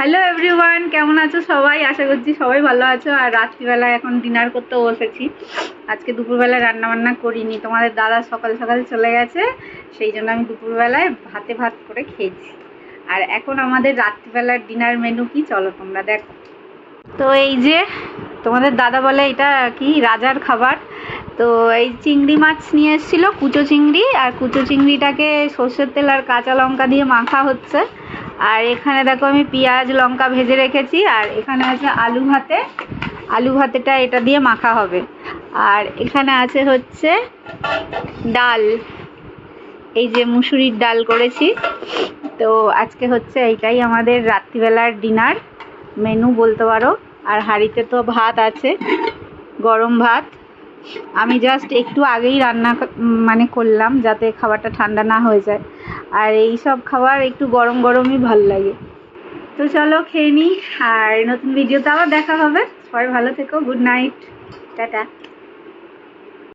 Hello everyone কেমন আছো সবাই? আশা করছি সবাই ভালো আছো। আর রাত্রিবেলা এখন ডিনার করতে বসেছি। আজকে দুপুরবেলা রান্না বান্না করিনি। তোমাদের দাদা সকাল সকাল চলে গেছে, সেই জন্য আমি দুপুরবেলায় ভাতে ভাত করে খেয়েছি। আর এখন আমাদের রাত্রিবেলার ডিনার মেনু কি? চলো তোমরা দেখো। তো এই যে, তোমাদের দাদা বলে এটা কি? রাজার খাবার। তো এই চিংড়ি মাছ নিয়ে এসেছিল, কুচো চিংড়ি। আর কুচো চিংড়িটাকে সর্ষের তেল আর কাঁচা লঙ্কা দিয়ে মাখা হচ্ছে। আর এখানে দেখো আমি পেঁয়াজ, লঙ্কা ভেজে রেখেছি, আর এখানে আছে আলু ভাতে। আলু ভাতেটা এটা দিয়ে মাখা হবে। আর এখানে আছে হচ্ছে ডাল। এই যে মুসুরির ডাল করেছি। তো আজকে হচ্ছে এইটাই আমাদের রাত্রিবেলার ডিনার। মেনু বলতে পারো। আর হাঁড়িতে তো ভাত আছে, গরম ভাত। আমি জাস্ট একটু আগেই রান্না মানে করলাম যাতে খাবারটা ঠান্ডা না হয়ে যায়। আর এই সব খাবার একটু গরম গরমই ভালো লাগে। তো চলো খেয়ে নিই, আর নতুন ভিডিওতে আবার দেখা হবে। সবাই ভালো থেকো গুড নাইট টাটা।